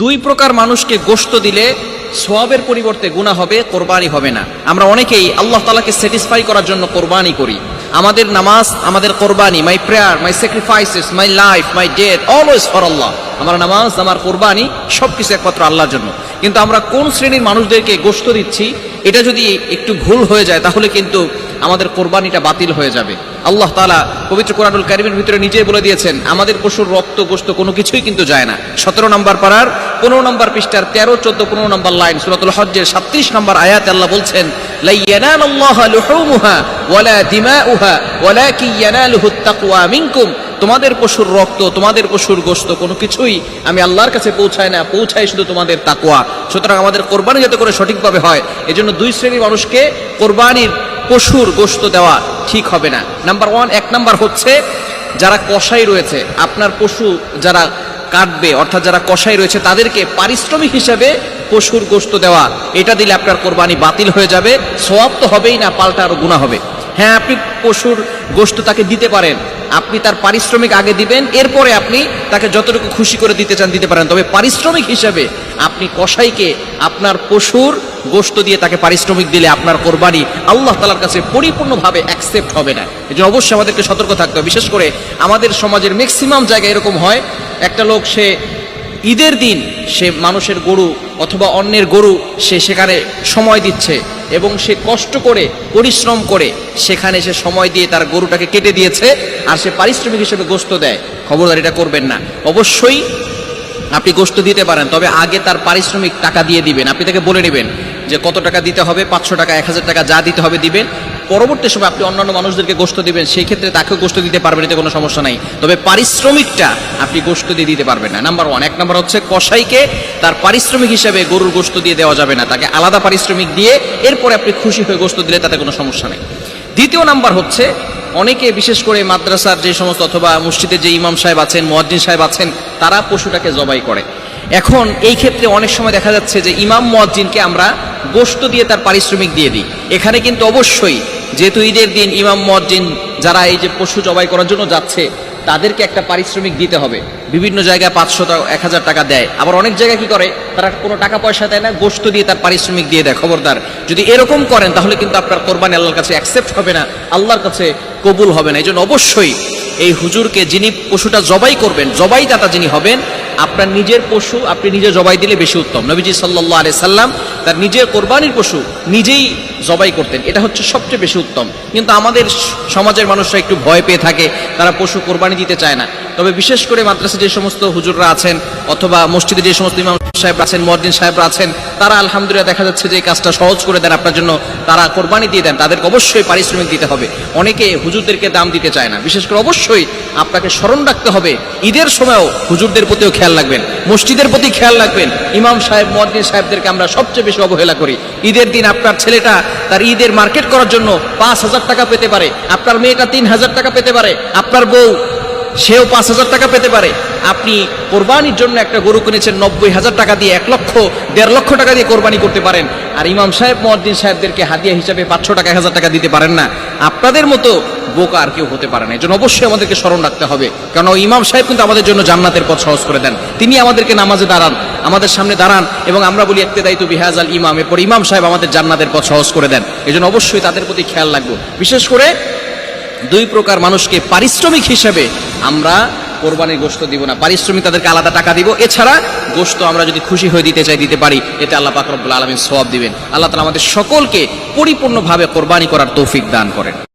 দুই প্রকার মানুষকে গোশত দিলে সোয়াবের পরিবর্তে গুণা হবে, কোরবানি হবে না। আমরা অনেকেই আল্লাহ তালাকে স্যাটিসফাই করার জন্য কোরবানি করি। আমাদের নামাজ, আমাদের কোরবানি my prayer my sacrifices my life my death always for Allah আমার নামাজ, আমার কোরবানি সব কিছু একমাত্র আল্লাহর জন্য। কিন্তু আমরা কোন শ্রেণির মানুষদেরকে গোশত দিচ্ছি? এটা যদি একটু ভুল হয়ে যায়, তাহলে কিন্তু আমাদের কোরবানিটা বাতিল হয়ে যাবে। আল্লাহ তালা পবিত্র কোরআনুল কারিমের ভিতরে নিজেই বলে দিয়েছেন, আমাদের পশুর রক্ত গোস্ত কোনো কিছুই কিন্তু যায় না। সতেরো নম্বর পাড়ার পনেরো নম্বর পৃষ্ঠার তেরো, চোদ্দ, পনেরো নম্বর লাইন সুরাতুল হজ্জের সাত্রিশ নম্বর আয়াত আল্লাহ বলছেন লা ইয়ানালাল্লাহা লুহুমুহা ওয়ালা দিমাউহা ওয়ালাকিন ইয়ানালুহুত তাকওয়া মিনকুম। তোমাদের পশুর রক্ত, তোমাদের পশুর গোস্ত, কোনো কিছুই আমি আল্লাহর কাছে পৌঁছায় না, পৌঁছায় শুধু তোমাদের তাকওয়া। সুতরাং আমাদের কোরবানি যাতে করে সঠিকভাবে হয়, এজন্য দুই শ্রেণির মানুষকে কোরবানির পশুর গোস্ত দেওয়া ঠিক হবে না। নাম্বার ওয়ান এক নাম্বার হচ্ছে যারা কসাই রয়েছে, আপনার পশু যারা কাটবে, অর্থাৎ যারা কসাই রয়েছে, তাদেরকে পারিশ্রমিক হিসেবে পশুর গোস্ত দেওয়া। এটা দিলে আপনার কোরবানি বাতিল হয়ে যাবে, সোয়াব তো হবেই না, পাল্টা আরও গুণা হবে। হ্যাঁ আপনি পশুর গোস্ত তাকে দিতে পারেন। আপনি তার পারিশ্রমিক আগে দিবেন, এরপরে আপনি তাকে যতটুকু খুশি করে দিতে চান দিতে পারেন। তবে পারিশ্রমিক হিসেবে আপনি কসাইকে আপনার পশুর গোস্ত দিয়ে তাকে পারিশ্রমিক দিলে আপনার কোরবানি আল্লাহ তালার কাছে পরিপূর্ণভাবে অ্যাকসেপ্ট হবে না। এই জন্য অবশ্যই আমাদেরকে সতর্ক থাকতে হবে। বিশেষ করে আমাদের সমাজের ম্যাক্সিমাম জায়গায় এরকম হয়, একটা লোক সে ঈদের দিন সে মানুষের গরু অথবা অন্যের গরু সে সেখানে সময় দিচ্ছে। এবং সে কষ্ট করে, পরিশ্রম করে, সেখানে সে সময় দিয়ে তার গরুটাকে কেটে দিয়েছে আর সে পারিশ্রমিক হিসেবে গোস্ত দেয়। খবরদার, এটা করবেন না। অবশ্যই আপনি গোস্ত দিতে পারেন, তবে আগে তার পারিশ্রমিক টাকা দিয়ে দিবেন। আপনি তাকে বলে নেবেন যে কত টাকা দিতে হবে, পাঁচশো টাকা, এক হাজার টাকা যা দিতে হবে দিবেন। পরবর্তী সময় আপনি অন্যান্য মানুষদেরকে গোস্ত দিবেন, সেই ক্ষেত্রে তাকেও গোস্ত দিতে পারবেন, এতে কোনো সমস্যা নাই। তবে পারিশ্রমিকটা আপনি গোস্ত দিয়ে দিতে পারবেন না। নাম্বার ওয়ান এক নাম্বার হচ্ছে কসাইকে তার পারিশ্রমিক হিসেবে গরুর গোস্ত দিয়ে দেওয়া যাবে না। তাকে আলাদা পারিশ্রমিক দিয়ে এরপরে আপনি খুশি হয়ে গোস্ত দিলে তাতে কোনো সমস্যা নেই। দ্বিতীয় নাম্বার হচ্ছে অনেকে, বিশেষ করে মাদ্রাসার যে সমস্ত অথবা মসজিদের যে ইমাম সাহেব আছেন, মুয়াজ্জিন সাহেব আছেন, তারা পশুটাকে জবাই করে। এখন এই ক্ষেত্রে অনেক সময় দেখা যাচ্ছে যে ইমাম মুয়াজ্জিনকে আমরা গোস্ত দিয়ে তার পারিশ্রমিক দিয়ে দিই। এখানে কিন্তু অবশ্যই যেহেতু ঈদের দিন ইমাম, মুয়াজ্জিন যারা এই যে পশু জবাই করার জন্য যাচ্ছে, তাদেরকে একটা পারিশ্রমিক দিতে হবে। বিভিন্ন জায়গায় পাঁচশো এক হাজার টাকা দেয়। আবার অনেক জায়গায় কি করে, তারা কোনো টাকা পয়সা দেয় না গোস্ত দিয়ে তার পারিশ্রমিক দিয়ে দেয়। খবরদার, যদি এরকম করেন, তাহলে কিন্তু আপনার কোরবানি আল্লাহর কাছে অ্যাকসেপ্ট হবে না, আল্লাহর কাছে কবুল হবে না। এই জন্য অবশ্যই এই হুজুরকে যিনি পশুটা জবাই করবেন জবাই দাতা যিনি হবেন আপনার নিজের পশু আপনি নিজে জবাই দিলে বেশি উত্তম। নবীজি সাল্লাহ আলি সাল্লাম তার নিজের কোরবানির পশু নিজেই জবাই করতেন। এটা হচ্ছে সবচেয়ে বেশি উত্তম। কিন্তু আমাদের সমাজের মানুষরা একটু ভয় পেয়ে থাকে, তারা পশু কোরবানি দিতে চায় না। তবে বিশেষ করে মাদ্রাসা যে সমস্ত হুজুররা আছেন অথবা মসজিদে যে সমস্ত ইমাম সাহেব আছেন মর্দিন সাহেবরা আছেন, তারা আলহামদুলিল্লাহ দেখা যাচ্ছে যে এই কাজটা সহজ করে দেন আপনার জন্য, তারা কোরবানি দিয়ে দেন, তাদেরকে অবশ্যই পারিশ্রমিক দিতে হবে। অনেকে হুজুরদেরকে দাম দিতে চায় না। বিশেষ করে অবশ্যই আপনাকে স্মরণ রাখতে হবে, ঈদের সময়ও হুজুরদের প্রতিও খেয়াল রাখবেন, মসজিদের প্রতি খেয়াল রাখবেন। ইমাম সাহেব মর্দিন সাহেবদেরকে আমরা সবচেয়ে বেশি অবহেলা করি। ঈদের দিন আপনার ছেলেটা তার ঈদের মার্কেট করার জন্য পাঁচ হাজার টাকা পেতে পারে, আপনার মেয়েটা তিন হাজার টাকা পেতে পারে, আপনার বউ সেও পাঁচ হাজার টাকা পেতে পারে। আপনি কোরবানির জন্য একটা গরু কিনেছেন নব্বই হাজার টাকা দিয়ে, এক লক্ষ, দেড় লক্ষ টাকা দিয়ে কোরবানি করতে পারেন। আর ইমাম সাহেব মহাদ্দিন সাহেবদেরকে হাদিয়া হিসাবে পাঁচশো টাকা হাজার টাকা দিতে পারেন না। আপনাদের মতো বোকা আর কেউ হতে পারে না। এই জন্য অবশ্যই আমাদেরকে স্মরণ রাখতে হবে। কারণ ইমাম সাহেব কিন্তু আমাদের জন্য জান্নাতের পথ সহজ করে দেন। তিনি আমাদেরকে নামাজে দাঁড়ান, আমাদের সামনে দাঁড়ান এবং আমরা বলি একতে দায়িত্ব বিহাজ আল ইমাম। এরপর ইমাম সাহেব আমাদের জান্নাতের পথ সহজ করে দেন। এই জন্য অবশ্যই তাদের প্রতি খেয়াল রাখব। বিশেষ করে দুই প্রকার মানুষকে পারিশ্রমিক হিসেবে আমরা কোরবানির গোস্ত দিব না। পারিশ্রমিক তাদেরকে আলাদা টাকা দিব। এছাড়া গোস্ত আমরা যদি খুশি হয়ে দিতে চাই, দিতে পারি এতে আল্লাহ পাকরবুল্লা আলমীর সওয়াব দিবেন। আল্লাহ তালা আমাদের সকলকে পরিপূর্ণভাবে কোরবানি করার তৌফিক দান করেন।